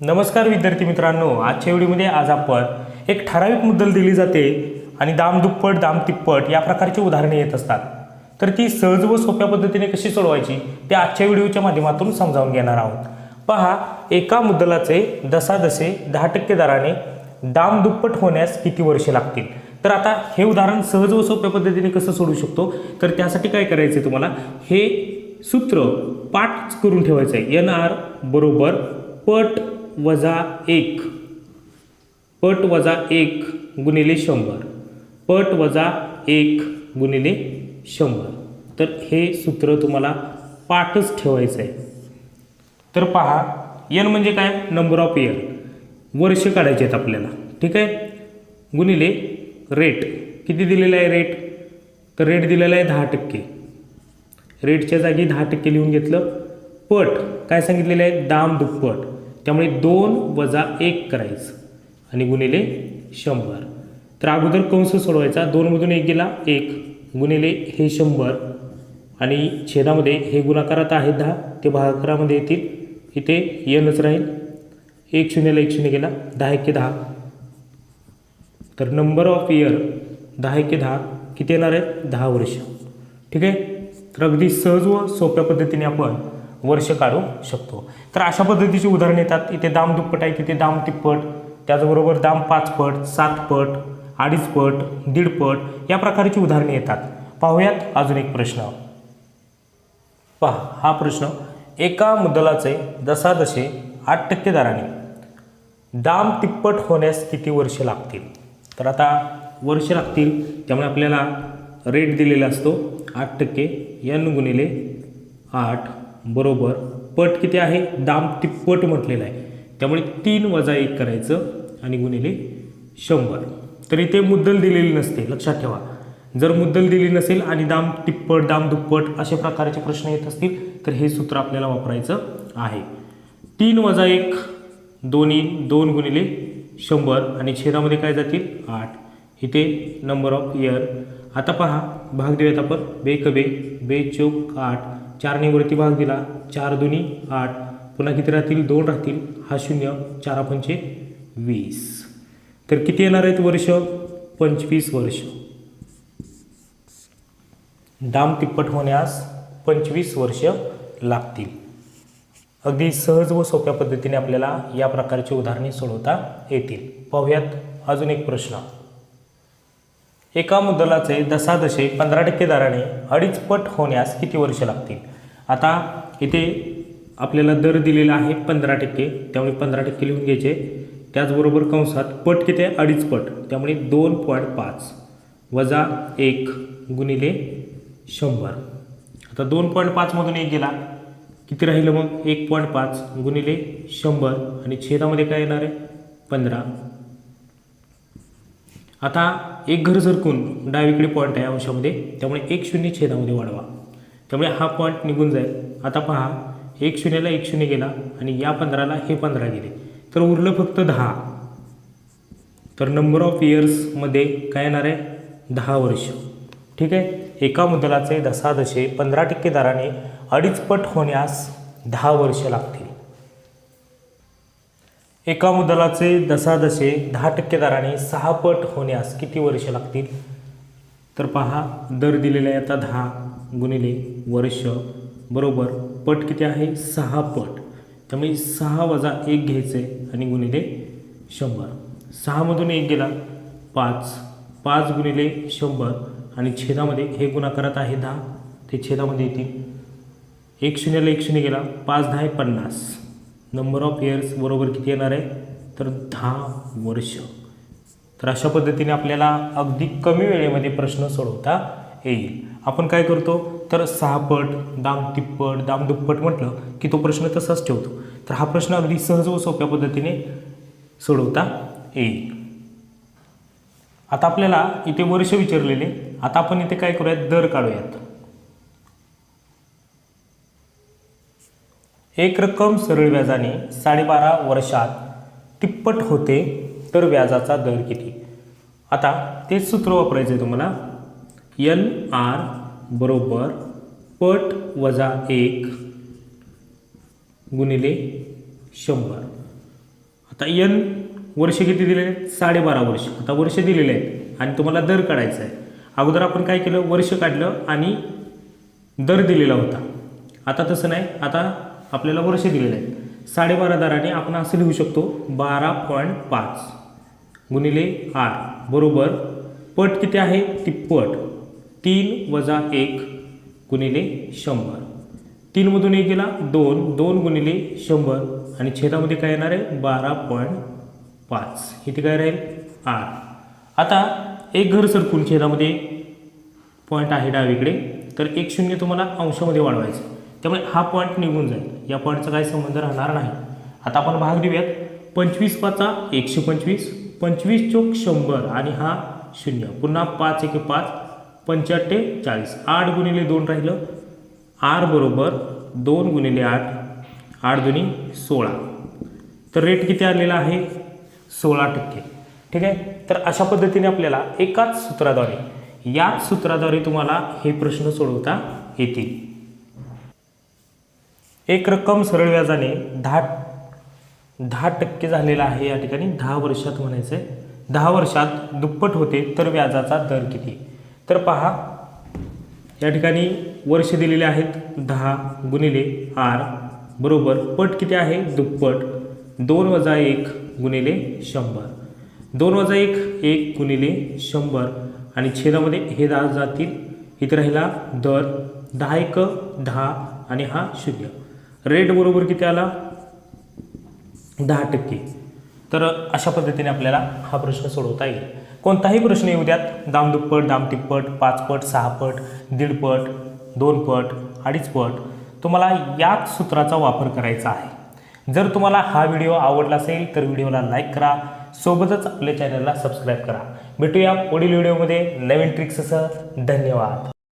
नमस्कार विद्यार्थी मित्रांनो आजच्या व्हिडिओमध्ये आज आपण एक ठराविक मुद्दल दिली जाते आणि दाम दुप्पट दाम तिप्पट या प्रकारची उदाहरणे येत असतात. तर ती सहज व सोप्या पद्धतीने कशी सोडवायची ते आजच्या व्हिडिओच्या माध्यमातून समजावून घेणार आहोत. पहा एका मुद्दलाचे दसादसे दहा टक्के दराने दाम दुप्पट होण्यास किती वर्षे लागतील? तर आता हे उदाहरण सहज व सोप्या पद्धतीने कसं सोडू शकतो? तर त्यासाठी काय करायचं आहे तुम्हाला? हे सूत्र पाठ करून ठेवायचं आहे. एन आर बरोबर पट वजा एक. पट वजा एक गुणिले शंभर. पट वजा एक गुणिले शंभर. तर हे सूत्र तुम्हाला पाठच ठेवायचं आहे तर पहा एन म्हणजे काय? नंबर ऑफ इयर वर्ष काढायचे आहेत आपल्याला. ठीक आहे? गुणिले रेट किती दिलेला आहे रेट तर रेट दिलेला आहे दहा टक्के. रेटच्या जागी दहा टक्के लिहून घेतलं. पट. काय सांगितलेलं आहे? दाम दुप्पट. त्यामुळे दोन वजा एक करायचं. आणि गुणिले शंभर. तर अगोदर कंस सोडवायचा. दोनमधून एक गेला एक. गुणिले हे शंभर. आणि छेदामध्ये हे गुणाकारात आहेत दहा. ते भागाकारामध्ये येतील. इथे येणच राहील. एक शून्यला एक शून्य गेला. दहा एके दहा. तर नंबर ऑफ इयर दहा एके दहा. किती येणार आहे? दहा वर्ष. ठीक आहे? तर अगदी सहज व सोप्या पद्धतीने आपण वर्ष काढू शकतो. तर अशा पद्धतीची उदाहरणं येतात. इथे दाम दुप्पट आहे तिथे दाम तिप्पट त्याचबरोबर दाम पाच पट सात पट अडीच पट दीड पट या प्रकारची उदाहरणे येतात. पाहूयात अजून एक प्रश्न. पहा हा प्रश्न एका मुद्दलाचे दसादशे आठ टक्के दराने दाम तिप्पट होण्यास किती वर्ष लागतील? तर आता वर्ष लागतील त्यामुळे आपल्याला रेट दिलेला असतो आठ टक्के एन गुणिले आठ बरोबर. पट किती आहे? दाम तिप्पट म्हटलेलं आहे. त्यामुळे तीन वजा एक करायचं आणि गुणिले शंभर. तर इथे मुद्दल दिलेली नसते लक्षात ठेवा. जर मुद्दल दिली नसेल आणि दाम तिप्पट दाम दुप्पट अशा प्रकारचे प्रश्न येत असतील तर हे सूत्र आपल्याला वापरायचं आहे. तीन वजा एक दोन्ही दोन गुणिले शंभर आणि छेदामध्ये काय जातील? आठ. इथे नंबर ऑफ इयर आता पहा भाग देऊयात आपण. बे कबे बे चौक आठ. चारने वरती भाग दिला. चार दोन्ही आठ. पुन्हा किती राहतील? दोन राहतील. हा शून्य. चार पंचे वीस. तर किती येणार आहेत वर्ष? पंचवीस वर्ष. दाम तिप्पट होण्यास पंचवीस वर्ष लागतील. अगदी सहज व सोप्या पद्धतीने आपल्याला या प्रकारची उदाहरणे सोडवता येतील. पाहूयात अजून एक प्रश्न. एका मुद्दलाचे दसादशे पंधरा टक्के दराने अडीच पट होण्यास किती वर्ष लागतील? आता इथे आपल्याला दर दिलेला आहे पंधरा टक्के. त्यामुळे पंधरा टक्के लिहून घ्यायचे. त्याचबरोबर कंसात पट किती आहे? अडीच पट. त्यामुळे दोन पॉईंट पाच वजा एक गुणिले शंभर. आता दोन पॉईंट पाचमधून एक गेला. किती राहिलं मग? एक पॉईंट पाच गुणिले शंभर. आणि छेदामध्ये काय येणार आहे? पंधरा. आता एक घर सरकून डावीकडे पॉईंट आहे अंशामध्ये. त्यामुळे एक शून्य छेदामध्ये वाढवा. त्यामुळे हा पॉईंट निघून जाईल. आता पहा एक शून्यला एक शून्य गेला आणि या पंधराला हे पंधरा गेले. तर उरलं फक्त दहा. तर नंबर ऑफ इयर्समध्ये काय येणार आहे? दहा वर्ष. ठीक आहे? एका मुदलाचे दशादशे पंधरा टक्के दराने अडीच पट होण्यास दहा वर्ष लागतील. एका मुदलाचे दशादशे दहा टक्के दराने सहा पट होण्यास किती वर्ष लागतील? तर पहा दर दिलेला आता दहा. गुणिले वर्ष बरोबर पट किती आहे? सहा पट. त्यामुळे सहा वजा एक घ्यायचं आहे आणि गुणिले शंभर. सहामधून एक गेला पाच. पाच गुणिले शंभर आणि छेदामध्ये हे गुणाकारात आहे दहा. ते छेदामध्ये येतील. एक शून्यला एक शून्य गेला पाच दहा आहे पन्नास. नंबर ऑफ इयर्स बरोबर किती येणार आहे? तर दहा वर्ष. तर अशा पद्धतीने आपल्याला अगदी कमी वेळेमध्ये प्रश्न सोडवता येईल. आपण काय करतो? तर सहापट दाम तिप्पट दाम दुप्पट म्हटलं की तो प्रश्न तसाच ठेवतो. तर हा प्रश्न अगदी सहज व सोप्या पद्धतीने सोडवता येईल. आता आपल्याला इथे वर्ष विचारलेले. आता आपण इथे काय करूयात? दर काढूयात. एक रक्कम सरळ व्याजाने साडेबारा वर्षात तिप्पट होते तर व्याजाचा दर किती? आता तेच सूत्र वापरायचं आहे तुम्हाला. एन आर बरोबर पट वजा एक गुणिले शंभर. आता यन वर्ष किती दिलेले? आहेत साडेबारा वर्ष. आता वर्ष दिलेले आहेत आणि तुम्हाला दर काढायचा आहे. अगोदर आपण काय केलं? वर्ष काढलं आणि दर दिलेला होता. आता तसं नाही. आता आपल्याला वर्ष दिलेलं आहे साडेबारा दराने आपण असं लिहू शकतो बारा पॉईंट पाच गुणिले आर बरोबर पट किती आहे? तिप्पट तीन वजा एक गुणिले शंभर. तीनमधून एक गेला दोन दोन गुणिले शंभर. आणि छेदामध्ये काय येणार आहे? बारा पॉईंट पाच. इथे काय राहील? आठ. आता एक घर सरकून छेदामध्ये पॉईंट आहे डावीकडे. तर एक शून्य तुम्हाला अंशामध्ये वाढवायचं त्यामुळे हा पॉईंट निघून जाईल. या पॉईंटचा काही संबंध राहणार नाही. आता आपण भाग देऊयात. पंचवीस पाचा एकशे पंचवीस. पंचवीस चोक शंभर. आणि हा शून्य. पुन्हा पाच एक पाच. पंच्याहत्ते चाळीस. आठ गुणिले दोन राहिलं. आर बरोबर दोन गुणिले आठ. आठ दुनी सोळा. तर रेट किती आलेला आहे? सोळा टक्के. ठीक आहे? तर अशा पद्धतीने आपल्याला एकाच सूत्राद्वारे याच सूत्राद्वारे तुम्हाला हे प्रश्न सोडवता येतील. एक रक्कम सरळ व्याजाने दहा दहा टक्के झालेला आहे या ठिकाणी. दहा वर्षात म्हणायचं आहे दहा वर्षात दुप्पट होते तर व्याजाचा दर किती? तर पहा या ठिकाणी वर्ष दिलेले आहेत दहा गुणिले आर बरोबर पट किती आहे? दुप्पट. दोन वजा एक गुणिले शंभर. दोन वजा एक एक गुणिले शंभर. आणि छेदामध्ये हे दहा जातील. इथं राहिला दर. दहा एक दहा आणि हा शून्य. रेट बरोबर किती आला? दहा टक्के. तर अशा पद्धतीने आपल्याला हा प्रश्न सोडवता येईल. कोणताही प्रश्न येऊ द्यात. दामदुप्पट दामतिप्पट पाचपट सहापट पाच पट सहा पट दीडपट दोन पट अडीच पट. तुम्हाला याच सूत्राचा वापर करायचा आहे. जर तुम्हाला हा व्हिडिओ आवडला असेल तर व्हिडिओला लाईक करा. सोबतच आपल्या चॅनलला सबस्क्राईब करा. भेटूया पुढील व्हिडिओमध्ये नवीन ट्रिक्ससह धन्यवाद.